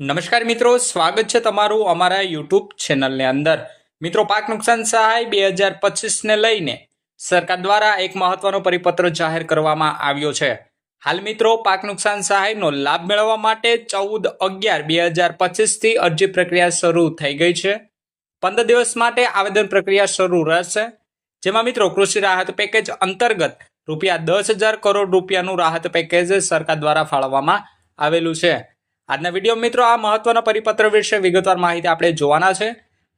નમસ્કાર મિત્રો, સ્વાગત છે તમારું અમારા યુટ્યુબ ચેનલની અંદર. મિત્રો, પાક નુકસાન સહાય બે હજાર પચીસને લઈને સરકાર દ્વારા એક મહત્વનો પરિપત્ર જાહેર કરવામાં આવ્યો છે. હાલ મિત્રો, પાક નુકસાન સહાયનો લાભ મેળવવા માટે ચૌદ અગિયાર બે હજાર પચીસથી અરજી પ્રક્રિયા શરૂ થઈ ગઈ છે. પંદર દિવસ માટે આવેદન પ્રક્રિયા શરૂ રહેશે. જેમાં મિત્રો, કૃષિ રાહત પેકેજ અંતર્ગત રૂપિયા દસ હજાર કરોડ રૂપિયાનું રાહત પેકેજ સરકાર દ્વારા ફાળવવામાં આવેલું છે. આજના વીડિયો મિત્રો આ મહત્વના પરિપત્ર વિશે વિગતવાર માહિતી આપણે જોવાના છે.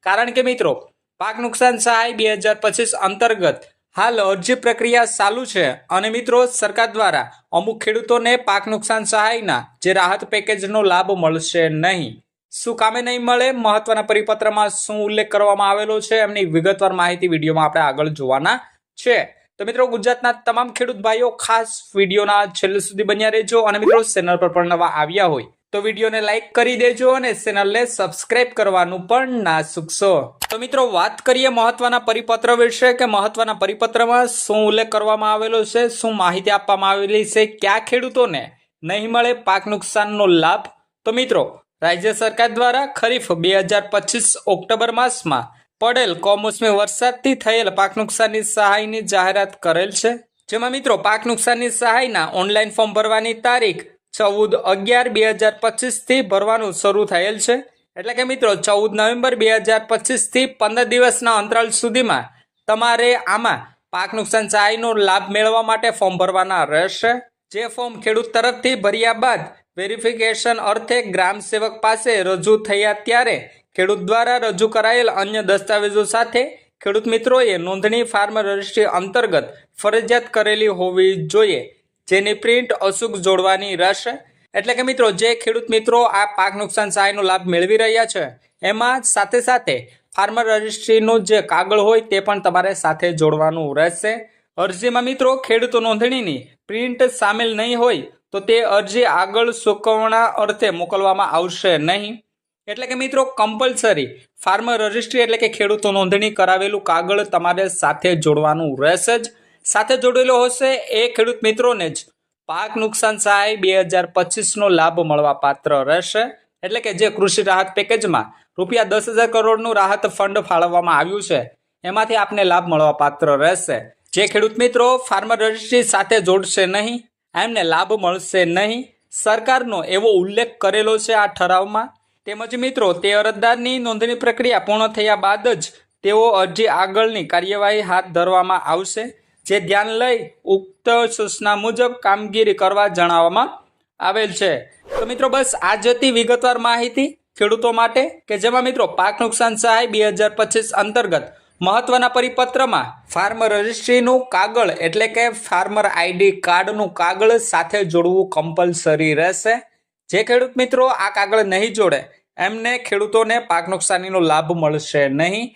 કારણ કે મિત્રો, પાક નુકસાન સહાય બે હજાર પચીસ અંતર્ગત હાલ અરજી પ્રક્રિયા ચાલુ છે અને મિત્રો, સરકાર દ્વારા અમુક ખેડૂતોને પાક નુકસાન સહાયના જે રાહત પેકેજનો લાભ મળશે નહીં. શું કામે નહીં મળે? મહત્વના પરિપત્રમાં શું ઉલ્લેખ કરવામાં આવેલો છે? એમની વિગતવાર માહિતી વિડીયોમાં આપણે આગળ જોવાના છે. તો મિત્રો, ગુજરાતના તમામ ખેડૂત ભાઈઓ ખાસ વિડીયોના છેલ્લે સુધી બન્યા રહેજો અને મિત્રો, ચેનલ પર પણ નવા આવ્યા હોય તો વિડીયોને લાઈક કરી દેજો અને ચેનલને સબસ્ક્રાઇબ કરવાનું પણ ના ચૂકશો. તો મિત્રો, વાત કરીએ મહત્વના પરિપત્ર વિશે કે મહત્વના પરિપત્રમાં શું ઉલ્લેખ કરવામાં આવેલો છે, શું માહિતી આપવામાં આવેલી છે, કયા ખેડૂતોને નહીં મળે પાક નુકસાનનો લાભ? તો મિત્રો, રાજ્ય સરકાર દ્વારા ખરીફ બે હજાર પચીસ ઓક્ટોબર માસમાં પડેલ કમોસમી વરસાદથી થયેલ પાક નુકસાનની સહાયની જાહેરાત કરેલ છે. જેમાં મિત્રો, પાક નુકસાનની સહાયના ઓનલાઈન ફોર્મ ભરવાની તારીખ ચૌદ અગિયાર બે હજાર પચીસથી ભરવાનું શરૂ થયેલ છે. એટલે કે મિત્રો, ચૌદ નવેમ્બર બે હજાર પચીસથી પંદર દિવસના અંતરાલ સુધીમાં તમારે આમાં પાક નુકસાન સહાયનો લાભ મેળવવા માટે ફોર્મ ભરવાના રહેશે. જે ફોર્મ ખેડૂત તરફથી ભર્યા બાદ વેરિફિકેશન અર્થે ગ્રામ સેવક પાસે રજૂ થયા ત્યારે ખેડૂત દ્વારા રજૂ કરાયેલ અન્ય દસ્તાવેજો સાથે ખેડૂત મિત્રોએ નોંધણી ફાર્મ રજિસ્ટ્રી અંતર્ગત ફરજિયાત કરેલી હોવી જોઈએ. જેની પ્રિન્ટ અચૂક જોડવાની રહેશે એટલે કે મિત્રો, જે ખેડૂત મિત્રો આ પાક નુકસાન સહાયનો લાભ મેળવી રહ્યા છે, એમાં સાથે સાથે ફાર્મર રજિસ્ટ્રીનું જે કાગળ હોય તે પણ તમારે સાથે જોડવાનું રહેશે. અરજીમાં મિત્રો, ખેડૂત નોંધણીની પ્રિન્ટ સામેલ નહીં હોય, તો તે અરજી આગળ ચૂકવણા અર્થે મોકલવામાં આવશે નહીં. એટલે કે મિત્રો કમ્પલસરી ફાર્મર રજિસ્ટ્રી એટલે કે ખેડૂતો નોંધણી કરાવેલું કાગળ તમારે સાથે જોડવાનું રહેશે જ. સાથે જોડેલો હશે એ ખેડૂત મિત્રોને જ. પાક નુકસાન સહાય બે હજાર પચીસનો લાભ મળવા પાત્ર રહેશે. એટલે કે જે કૃષિ રાહત પેકેજમાં રૂપિયા દસ હજાર કરોડનું રાહત ફંડ ફાળવવામાં આવ્યું છે, એમાંથી આપને લાભ મળવા પાત્ર રહેશે. જે ખેડૂત મિત્રો, ફાર્મર રજિસ્ટ્રી સાથે જોડશે નહીં, એમને લાભ મળશે નહીં. સરકારનો એવો ઉલ્લેખ કરેલો છે આ ઠરાવમાં. તેમજ મિત્રો, તે અરજદારની નોંધણી પ્રક્રિયા પૂર્ણ થયા બાદ જ તેઓ અરજી આગળની કાર્યવાહી હાથ ધરવામાં આવશે. જે ધ્યાન લઈ ઉક્ત સૂચના મુજબ કામગીરી કરવા જણાવવામાં આવેલ છે. તો મિત્રો બસ આ જતી વિગતવાર માહિતી ખેડૂતો માટે, કે જેમાં મિત્રો પાક નુકસાન સહાય બે હજાર પચીસ અંતર્ગત મહત્વના પરિપત્રમાં ફાર્મર રજિસ્ટ્રીનું કાગળ એટલે કે ફાર્મર આઈડી કાર્ડનું કાગળ સાથે જોડવું કમ્પલસરી રહેશે. જે ખેડૂત મિત્રો આ કાગળ નહીં જોડે, એમને ખેડૂતોને પાક નુકસાનીનો લાભ મળશે નહીં.